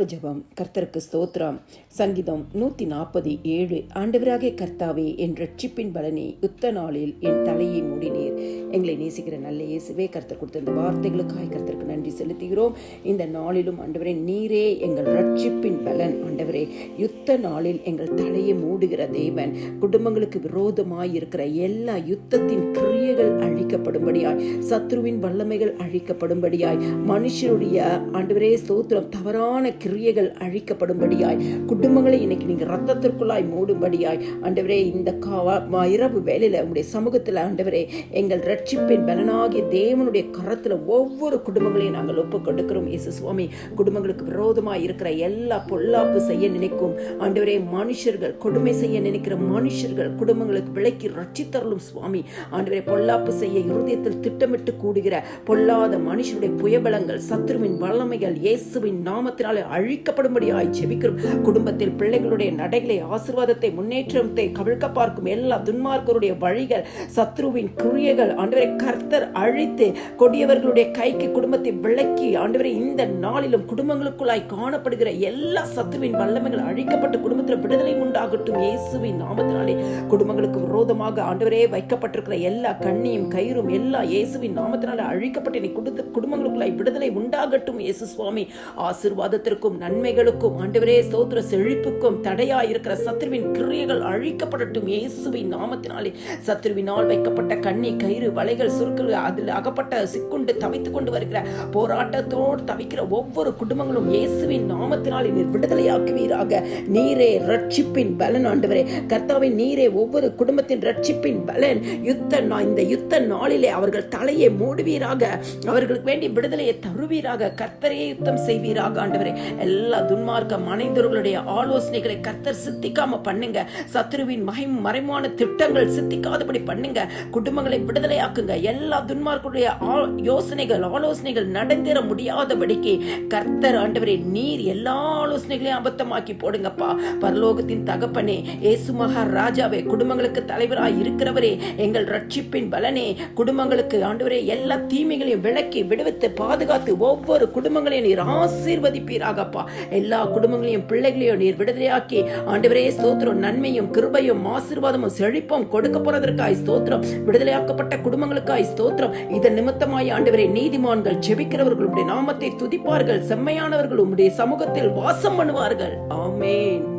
இரவு ஜபம் கர்த்தருக்கு ஸ்தோத்திரம். சங்கீதம் நூத்தி நாற்பது ஏழு. ஆண்டவராகிய கர்த்தாவே என் ரட்சிப்பின் பலனை யுத்த நாளில் என் தலையை மூடினீர். எங்களை நேசிக்கிற நல்ல இயேசுவே கர்த்தர் கொடுத்த இந்த வார்த்தைகளுக்காய் கர்த்தருக்கு நன்றி செலுத்துகிறோம். இந்த நாளிலும் ஆண்டவரே நீரே எங்கள் ரட்சிப்பின் பலன். ஆண்டவரே யுத்த நாளில் எங்கள் தலையை மூடுகிற தேவன் குடும்பங்களுக்கு விரோதமாய் இருக்கிற எல்லா யுத்தத்தின் கிரியைகள் அழிக்கப்படும்படியாய் சத்ருவின் வல்லமைகள் அழிக்கப்படும்படியாய் மனுஷருடைய ஆண்டவரே ஸ்தோத்திரம். தவறான கிரியைகள் அழிக்கப்படும்படியாய் குடும்பங்களை இன்னைக்கு நீங்க ரத்தத்திற்குள்ளாய் மூடும்படியாய் ஆண்டவரே இந்த கா- இரவு வேலையில உங்களுடைய சமூகத்துல ஆண்டவரே எங்கள் ரட்சிப்பின் பலனாகிய தேவனுடைய கரத்துல ஒவ்வொரு குடும்பங்களையும் நாங்கள் ஒப்பு கொடுக்கிறோம் இயேசு சுவாமி குடும்பங்களுக்கு விரோதமாய் இருக்கிற எல்லா பொல்லாப்பு செய்ய நினைக்கும் ஆண்டவரே மனுஷர்கள் கொடுமை செய்ய நினைக்கிற மனுஷர்கள் குடும்பங்களுக்கு விலைக்கு ரட்சித்தரலும் சுவாமி. ஆண்டவரே பொல்லாப்பு செய்ய இருதயத்தில் திட்டமிட்டு கூடுகிற பொல்லாத மனுஷனுடைய புயபலங்கள் சத்ருவின் வல்லமைகள் இயேசுவின் நாமத்தினாலே அழிக்கப்படும்படியாய் செபிக்கிறோம் குடும்பத்தில் பிள்ளைகளுடைய நடைகளை ஆசிர்வாதத்தை முன்னேற்றத்தை கவிழ்க்க பார்க்கும் எல்லா துன்மார்க்கருடைய வழிகள் சத்ருவின் கிரியைகள் ஆண்டவரை கர்த்தர் அழித்து கொடியவர்களுடைய கைக்கு குடும்பத்தை விளக்கி ஆண்டவரை இந்த நாளிலும் குடும்பங்களுக்குள்ளாய் காணப்படுகிற எல்லா சத்துருவின் வல்லமைகள் அழிக்கப்பட்டு குடும்பத்தில் விடுதலை உண்டாகட்டும். இயேசுவின் நாமத்தினாலே குடும்பங்களுக்கு விரோதமாக ஆண்டவரே வைக்கப்பட்டிருக்கிற எல்லா கண்ணியும் கயிறும் எல்லா இயேசுவின் நாமத்தினாலே அழிக்கப்பட்டு நீ கொடுத்த குடும்பங்களுக்குள்ளாய் விடுதலை உண்டாகட்டும். இயேசு சுவாமி ஆசீர்வாதத்திற்கும் நன்மைகளுக்கும் ஆண்டவரே சோத்திர செழிப்புக்கும் தடையா இருக்கிற சத்ருவின் கிரியைகள் அழிக்கப்படட்டும் இயேசுவின் நாமத்தினாலே. சத்ருவினால் வைக்கப்பட்ட கண்ணி கயிறு வலைகள் சுருக்கள் அதில் அகப்பட்ட சிக்குண்டு தவித்துக் கொண்டு வருகிற போராட்டத்தோடு தவிக்கிற ஒவ்வொரு குடும்பங்களும் இயேசுவின் நாமத்தினாலே நீர் விடுதலையாக்குவீராக. நீரே ரட்சிப்பின் பலன் ஆண்டவரே. கர்த்தாவின் நீரே ஒவ்வொரு குடும்பத்தின் ரட்சிப்பின் பலன். யுத்த நா- இந்த யுத்த நாளிலே அவர்கள் தலையை மூடுவீராக. அவர்களுக்கு வேண்டிய விடுதலையை தருவீராக. கர்த்தரே யுத்தம் செய்வீராக ஆண்டவரே. எல்லா துன்மார்க்க மனைந்தவர்களுடைய ஆலோசனைகளை கர்த்தர் சித்திக்காம பண்ணுங்க. சத்ருவின் மகை மறைமான திட்டங்கள் சித்திக்காதபடி பண்ணுங்க. குடும்பங்களை விடுதலையாக்குங்க. எல்லா துன்மார்க்குடைய யோசனைகள் ஆலோசனைகள் நடந்தேற முடியாதபடிக்கு கர்த்தர் ஆண்டவரே நீர் எல்லா ஆலோசனைகளையும் அபத்தமாக்கி போடுங்கப்பா. பரலோகத்தின் தகப்பனே இயேசு மகா ராஜாவே குடும்பங்களுக்கு தலைவராய் இருக்கிறவரே எங்கள் ரட்சிப்பின் பலனே. குடும்பங்களுக்கு ஆண்டவரே எல்லா தீமைகளையும் விளக்கி விடுவித்து பாதுகாத்து ஒவ்வொரு குடும்பங்களையும் நீர் ஆசீர்வதிப்பீராக. ஆசீர்வதிப்பீராகப்பா எல்லா குடும்பங்களையும் பிள்ளைகளையும் நீர் விடுதலையாக்கி ஆண்டவரே ஸ்தோத்திரம் நன்மையும் கிருபையும் ஆசீர்வாதமும் செழிப்பும் கொடுக்க போறதற்காய் ஸ்தோத்திரம். விடுதலையாக்கப்பட்ட குடும்பங்களுக்காய் ஸ்தோத்திரம். இதன் நிமித்தமாய் ஆண்டவரே நீதிமான்கள் ஜெபிக்கிறவர்கள் உடைய நாமத்தை துதிப்பார்கள். செம்மையானவர்கள் உம்முடைய சமூகத்தில் வாசம் பண்ணுவார்கள். ஆமேன்.